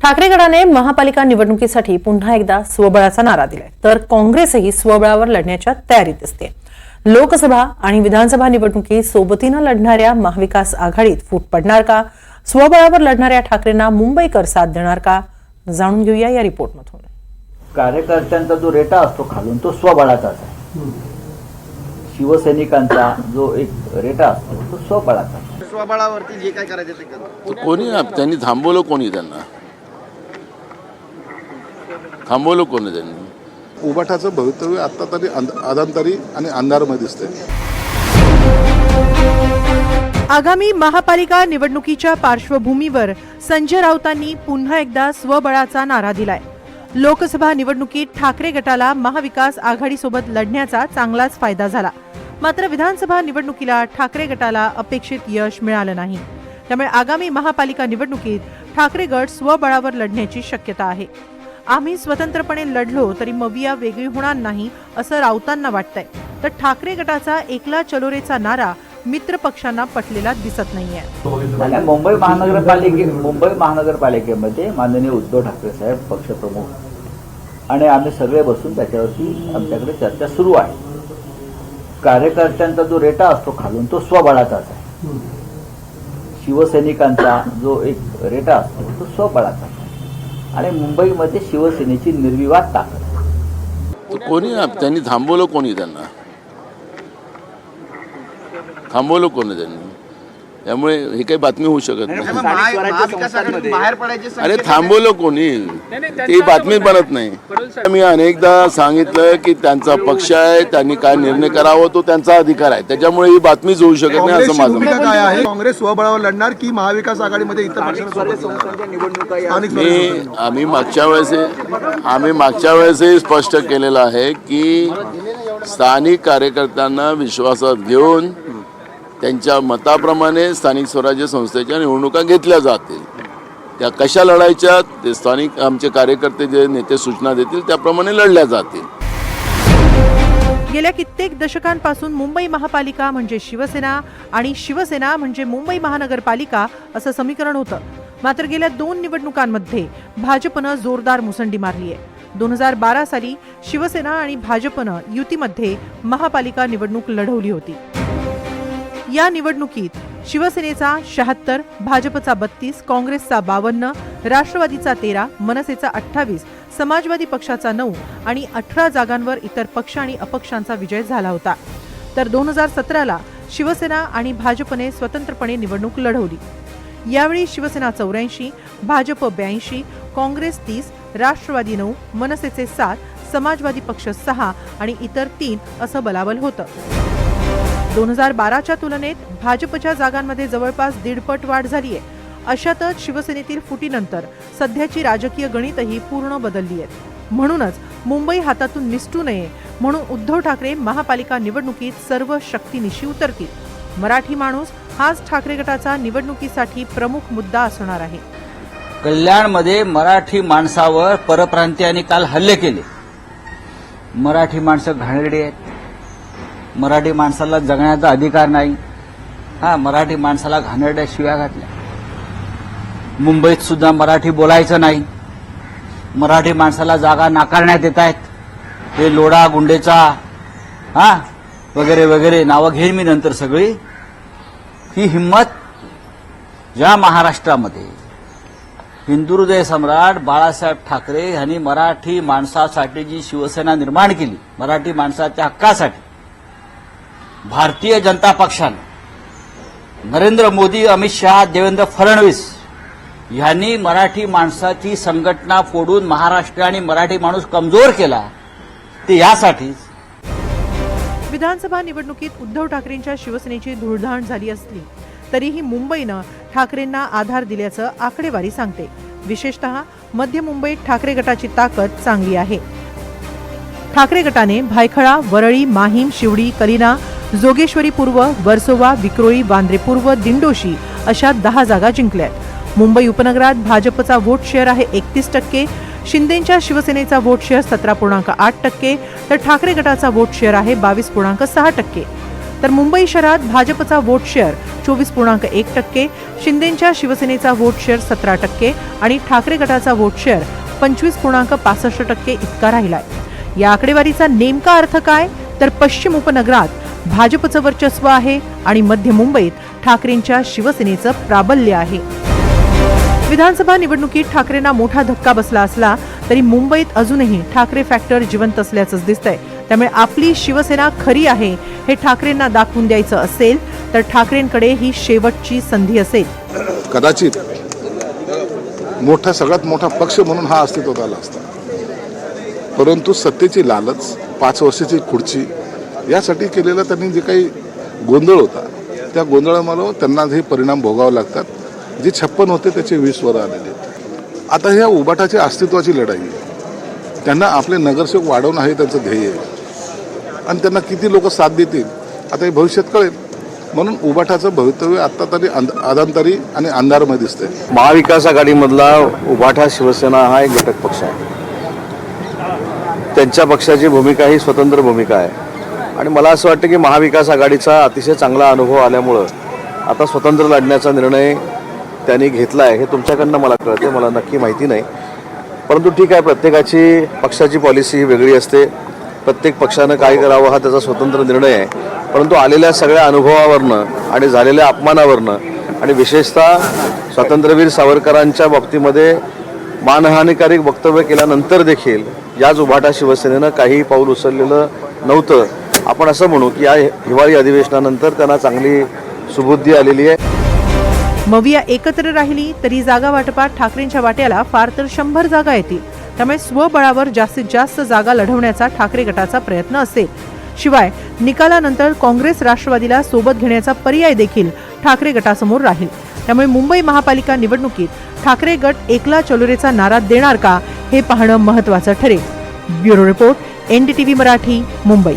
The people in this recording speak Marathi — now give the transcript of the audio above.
ठाकरे गटाने महापालिका निवडणुकीसाठी पुन्हा एकदा स्वबळाचा नारा दिलाय. तर काँग्रेसही स्वबळावर लढण्याच्या तयारीत असते लोकसभा आणि विधानसभा निवडणुकीत सोबतीनं लढणाऱ्या महाविकास आघाडीत फूट पडणार का? स्वबळावर लढणाऱ्या ठाकरेंना मुंबईकर साथ देणार का? जाणून घेऊया या रिपोर्टमधून. कार्यकर्त्यांचा जो रेटा असतो खालून तो स्वबळाचाच आहे. शिवसैनिकांचा जो एक रेटा असतो तो स्वबळाचा आहे. स्वबळावरती जे काय करायचं ते करा. तर कोणी त्यांनी थांबवलं कोणी त्यांना? थांबवलं कोणी त्यांनी? उबाठाचं भवितव्य आत्ता तरी अधांतरी आणि अंधारमय दिसतंय. आगामी महापालिका निवडणुकीच्या पार्श्वभूमीवर संजय राऊतांनी पुन्हा एकदा स्वबळाचा नारा दिलाय. लोकसभा निवडणुकीत ठाकरे गटाला महाविकास आघाडीसोबत लढण्याचा चांगलाच फायदा झाला. मात्र विधानसभा निवडणुकीला ठाकरे गटाला अपेक्षित यश मिळालं नाही. त्यामुळे आगामी महापालिका निवडणुकीत ठाकरे गट स्वबळावर लढण्याची शक्यता आहे. आम्ही स्वतंत्रपणे लढलो तरी मविया वेगळी होणार नाही असं राऊतांना वाटतंय. तर ठाकरे गटाचा एकला चलोरेचा नारा मित्र पक्षांना पटलेला दिसत नाहीये. मुंबई महानगरपालिके मुंबई महानगरपालिकेमध्ये माननीय उद्धव ठाकरे साहेब पक्षप्रमुख. आणि आम्ही सगळे बसून त्याच्यावरती आमच्याकडे चर्चा सुरू आहे. कार्यकर्त्यांचा जो रेटा असतो खालून तो स्वबळाचाच आहे. शिवसैनिकांचा जो एक रेटा असतो तो स्वबळाचा आहे. आणि मुंबईमध्ये शिवसेनेची निर्विवाद ताकद. तर कोणी त्यांनी थांबवलं कोणी त्यांना? थांबवलं कोणी त्यांनी? त्यामुळे हे काही बातमी होऊ शकत नाही. अरे थांबवलं कोणी? ती बातमी बनत नाही. मी अनेकदा सांगितलं की त्यांचा पक्ष आहे त्यांनी काय निर्णय करावा तो त्यांचा अधिकार आहे. त्याच्यामुळे ही बातमीच होऊ शकत नाही असं माझं काय आहे? काँग्रेस स्वबळावर लढणार की महाविकास आघाडीमध्ये मी आम्ही मागच्या वेळेस आम्ही मागच्या वेळेसही स्पष्ट केलेलं आहे की स्थानिक कार्यकर्त्यांना विश्वासात घेऊन त्यांच्या मताप्रमाणे स्थानिक स्वराज्य संस्थेच्या निवडणुका घेतल्या जातील. त्या कशा लढायच्या ते स्थानिक आमचे कार्यकर्ते जे नेते सूचना देतील त्याप्रमाणे लढल्या जातील. गेल्या कित्येक दशकांपासून मुंबई महापालिका म्हणजे शिवसेना आणि शिवसेना म्हणजे मुंबई महानगरपालिका असं समीकरण होतं. मात्र गेल्या दोन निवडणुकांमध्ये भाजपनं जोरदार मुसंडी मारली आहे. दोन हजार बारा साली शिवसेना आणि भाजपनं युतीमध्ये महापालिका निवडणूक लढवली होती. या निवडणुकीत शिवसेनेचा शहात्तर भाजपचा बत्तीस काँग्रेसचा बावन्न राष्ट्रवादीचा तेरा मनसेचा अठ्ठावीस समाजवादी पक्षाचा नऊ आणि अठरा जागांवर इतर पक्ष आणि अपक्षांचा विजय झाला होता. तर दोन हजार सतराला शिवसेना आणि भाजपने स्वतंत्रपणे निवडणूक लढवली. यावेळी शिवसेना चौऱ्याऐंशी भाजप ब्याऐंशी काँग्रेस तीस राष्ट्रवादी नऊ मनसेचे सात समाजवादी पक्ष सहा आणि इतर तीन असं बलाबल होतं. दोन हजार बाराच्या तुलनेत भाजपच्या जागांमध्ये जवळपास दीडपट वाढ झाली आहे अशातच शिवसेनेतील फुटीनंतर सध्याची राजकीय गणितही पूर्ण बदलली आहेत म्हणूनच मुंबई हातातून निसटू नये म्हणून उद्धव ठाकरे महापालिका निवडणुकीत सर्व शक्तीनिशी उतरतील. मराठी माणूस हाच ठाकरे गटाचा निवडणुकीसाठी प्रमुख मुद्दा असणार आहे. कल्याणमध्ये मराठी माणसावर परप्रांतीयांनी काल हल्ले केले. मराठी माणसं घाणेरडी आहेत. मराठी माणसाला जगण्याचा अधिकार नाही. हा मराठी माणसाला घाणेरड्या शिव्या घातल्या. मुंबईत सुद्धा मराठी बोलायचं नाही. मराठी माणसाला जागा नाकारण्यात येत आहेत. हे लोढा गुंडेचा हा वगैरे वगैरे नावं घेईन मी नंतर सगळी. ही हिंमत ज्या महाराष्ट्रामध्ये. हिंदुहृदय सम्राट बाळासाहेब ठाकरे यांनी मराठी माणसासाठी जी शिवसेना निर्माण केली मराठी माणसाच्या हक्कासाठी भारतीय जनता पक्षानं नरेंद्र मोदी अमित शहा देवेंद्र फडणवीस यांनी मराठी माणसाची संघटना फोडून महाराष्ट्र आणि मराठी माणूस कमजोर केला ते यासाठीच विधानसभा निवडणुकीत उद्धव ठाकरेंच्या शिवसेनेची धुळधाण झाली असली तरीही मुंबईनं ठाकरेंना आधार दिल्याचं आकडेवारी सांगते. विशेषतः मध्य मुंबईत ठाकरे गटाची ताकद चांगली आहे. ठाकरे गटाने भायखळा वरळी माहीम शिवडी कलिना जोगेश्वरी पूर्व वर्सोवा विक्रोळी वांद्रे पूर्व दिंडोशी अशा दहा जागा जिंकल्यात. मुंबई उपनगरात भाजपचा वोट शेअर आहे एकतीस टक्के शिंदेच्या शिवसेनेचा वोट शेअर सतरा पूर्णांक आठ टक्के तर ठाकरे गटाचा वोट शेअर आहे बावीस पूर्णांक सहा टक्के. तर मुंबई शहरात भाजपचा वोट शेअर चोवीस पूर्णांक एक टक्के शिंदेच्या शिवसेनेचा वोट शेअर सतरा टक्के आणि ठाकरे गटाचा वोट शेअर पंचवीस पूर्णांक पासष्ट टक्के इतका राहिलाय. या आकडेवारीचा नेमका अर्थ काय? तर पश्चिम उपनगरात भाजपचं वर्चस्व आहे आणि मध्य मुंबईत ठाकरेंच्या शिवसेनेचं प्राबल्य आहे. विधानसभा निवडणुकीत ठाकरेंना मोठा धक्का बसला असला तरी मुंबईत अजूनही ठाकरे फॅक्टर जिवंत असल्याचंच दिसतंय. त्यामुळे आपली शिवसेना खरी आहे हे ठाकरेंना दाखवून द्यायचं असेल तर ठाकरेंकडे ही शेवटची संधी असेल. कदाचित मोठा सगळ्यात मोठा पक्ष म्हणून हा अस्तित्वात आला असता. परंतु सत्तेची लालच पाच वर्षाची खुर्ची यासाठी केलेला त्यांनी जे काही गोंधळ होता त्या गोंधळामुळे त्यांना हे परिणाम भोगावे लागतात. जे छप्पन होते त्याचे वीस वर आलेले. आता ह्या उबाटाची अस्तित्वाची लढाई आहे. त्यांना आपले नगरसेवक वाढवणं हे त्यांचं ध्येय आहे. आणि त्यांना किती लोक साथ देतील आता हे भविष्यात कळेल. म्हणून उबाठाचं भवितव्य आत्ता तरी अंध- आणि अंधारमय दिसतंय. महाविकास आघाडीमधला उभाठा शिवसेना हा एक घटक पक्ष आहे. त्यांच्या पक्षाची भूमिका ही स्वतंत्र भूमिका आहे. आणि मला असं वाटतं की महाविकास आघाडीचा अतिशय चांगला अनुभव आल्यामुळं आता स्वतंत्र लढण्याचा निर्णय त्यांनी घेतला आहे हे तुमच्याकडनं मला कळते मला नक्की माहिती नाही. परंतु ठीक आहे प्रत्येकाची पक्षाची पॉलिसी ही वेगळी असते. प्रत्येक पक्षानं काय करावं हा त्याचा स्वतंत्र निर्णय आहे. परंतु आलेल्या सगळ्या अनुभवावरनं आणि झालेल्या अपमानावरनं आणि विशेषतः स्वातंत्र्यवीर सावरकरांच्या बाबतीमध्ये मानहानिकारक वक्तव्य केल्यानंतर देखील याच उभाटा शिवसेनेनं काही पाऊल उचललेलं नव्हतं. आपण असं म्हणू की या हिवाळी अधिवेशनानंतर त्यांना चांगली सुबुद्धी आलेली आहे. मविया एकत्र राहिली तरी जागा वाटपात ठाकरेंच्या वाट्याला फार तर शंभर जागा येतील. त्यामुळे स्वबळावर जास्तीत जास्त जागा लढवण्याचा ठाकरे गटाचा प्रयत्न असेल. शिवाय निकालानंतर काँग्रेस राष्ट्रवादीला सोबत घेण्याचा पर्याय देखील ठाकरे गटासमोर राहील. त्यामुळे मुंबई महापालिका निवडणुकीत ठाकरे गट एकला चलोरेचा नारा देणार का हे पाहणं महत्वाचं ठरेल. Bureau report NDTV Marathi Mumbai.